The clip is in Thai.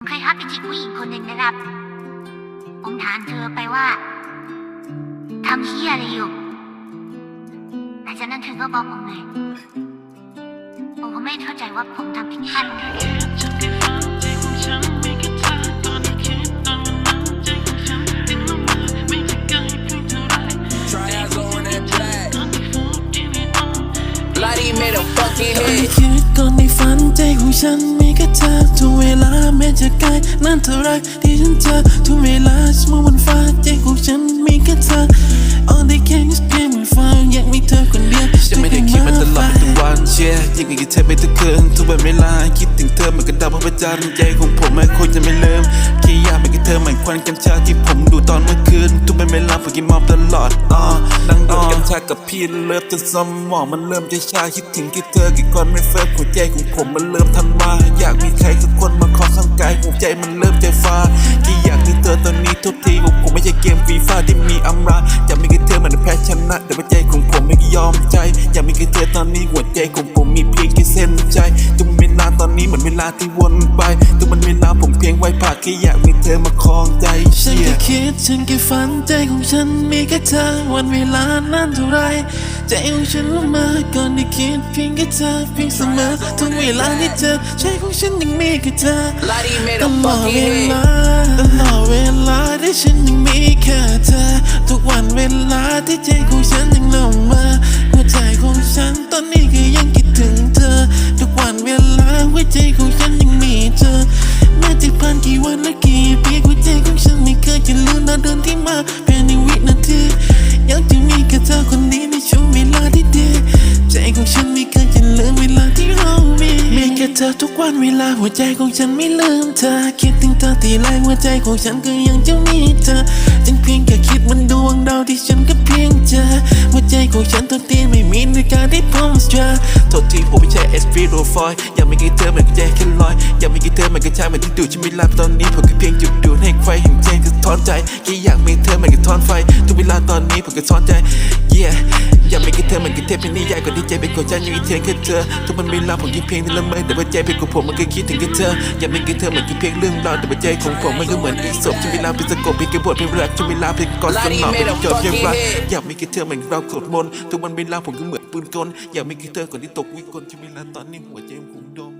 ผมเคยฮักไปจีบผู้หญิงคนหนึ่งนะครับ ผมถามเธอไปว่าทำเฮียอะไรอยู่หลังจากนั้นเธอก็บอกผมเลย ผมก็ไม่เข้าใจว่าผมทำผิดพลาดตรงไหน Triazo in that black. Lottie made a fucking hit. ฉันมีแค่เธอทุกเวลาแม้จะไกลนานเท่าไรที่ฉันเจอทุกเวลาฉันมอบนฟ้าใจของฉันมีแค่เธอ All they can is play my phone อยากมีเธอคนเดียวฉันไม่ได้คิดมาตลอดทุกวันเชียยิ่งมีกับเธอไปทุกคืนทุกวันเวลาคิดถึงเธอเหมือนกระดาษพระประจันทร์ใจของผมไม่ควรจะไม่ลืมแค่อยากเป็นกับเธอเหมือนควันกัญชาที่ผมดูตอนเมื่อคืนทุกวันเวลาผมกินมอบตลอดอ่าดัง กัญชากับพี่เลิฟจนสมองมันเริ่มจะชาคิดถึงที่เธอกี่ก่อนไม่เฟิร์หัวใจของผมมันเริ่มทันว่าอยากมีใครสักคนมาขอข้างกายหัวใจมันเริ่มใจฟ้าแค่อยากมีเธอตอนนี้ทุกทีของผมไม่ใช่เกมฟีฟ่าที่มีอำราอยากมีกับเธอมันแพ้ชนะ แต่ว่าใจของ ยอมใจ อยากมีกับเธอตอนนี้หัวใจของผมมีเพียงแค่เส้นใจทุกเวลาตอนนี้เหมือนเวลาที่วนไปทุกมันเวลาผมเพียงไว้ผ่าแค่อยากมีเธอมาครองใจฉันแค่คิดฉันแค่ฝันใจของฉันมีแค่เธอวันเวลานานเท่าไรใจของฉันละมอก่อนได้คิดเพียงแค่เธอเพียงเสมอทุกเวลาที่เจอใจของฉันยังมีแค่เธอตลอดเวลาตลอดเวลาที่ฉันยังมีแค่เธอทุกวันเวลาที่ใจของฉันยังละ และกี่ปีหัวใจของฉันไม่เคยจะลืมนาเดินที่มาเป็นในวินาทีอยากจะมีแค่เธอคนนี้ในช่วงเวลาที่ดีใจของฉันไม่เคยจะลืมเวลาที่เรามีมีแค่เธอทุกวันเวลาหัวใจของฉันไม่ลืมเธอคิดถึงเธอทีไรหัวใจของฉันก็ยังจะมีเธอจึงเพียงแค่คิดมันดวงดาวที่ฉันก็เพียงเจอหัวใจของฉันตอนที่ไม่มีในการที่พร้อมจะ โทษทีผมไม่ใช่เอสพีโรฟอยอยากมีกับเธอเหมือนกับแจแค่ลอยอยากมีกับเธอเหมือนกับชายเหมือนที่ดูดฉันไม่รับตอนนี้ผมแค่เพียงจุดดูดให้ไฟแห่งใจสะท้อนใจแค่อยากมีเธอเหมือนกับทอนไฟ ทุกเวลาตอนนี้ผมก็ซ้อนใจ yeah อยากมีกับเธอเหมือนกับเทพเป็นนิยายก่อนที่ใจเป็นของฉันยังมีเธอแค่เธอทุกมันเวลาผมคิดเพียงแต่ละเมื่อแต่ว่าใจเป็นของผมมันก็คิดถึงแค่เธออยากมีกับเธอเหมือนกับเพียงเรื่องราวแต่ว่าใจของผมมันก็เหมือนอีศพฉันเวลาเป็นสะกดเพียงแค่บทเพียงรักฉันเวลาเพียงก่อนสนองเป็นจอดยังรักอยากมีกับเธอเหมือนเราโกรมนทุกวันเวลาผมก็เหมือน ปืนกลอยากมีกับเธอก่อนที่ตกวิกลชีวิตแล้วตอนนี้หัวใจผมโดน